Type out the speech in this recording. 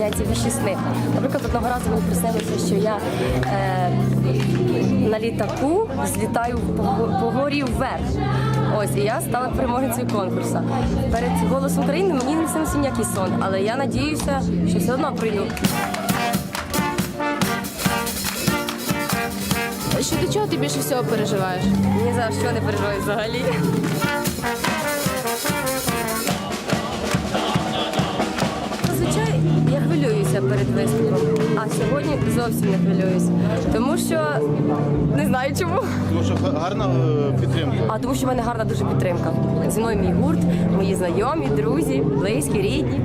сняться віщі сни. Наприклад, одного разу мені приснилося, що я е, на літаку злітаю по, го- горі вверх. Ось, і я стала переможницею конкурсу. Перед голосом України мені не снився ніякий сон, але я надіюся, що все одно прийду. Що до чого ти більше всього переживаєш? Ні за що не переживаю взагалі. Виступом, а сьогодні зовсім не хвилююсь, Тому що не знаю чому. Тому що гарна е, підтримка. А тому що в мене гарна дуже підтримка. Зі мною мій гурт, мої знайомі, друзі, близькі, рідні.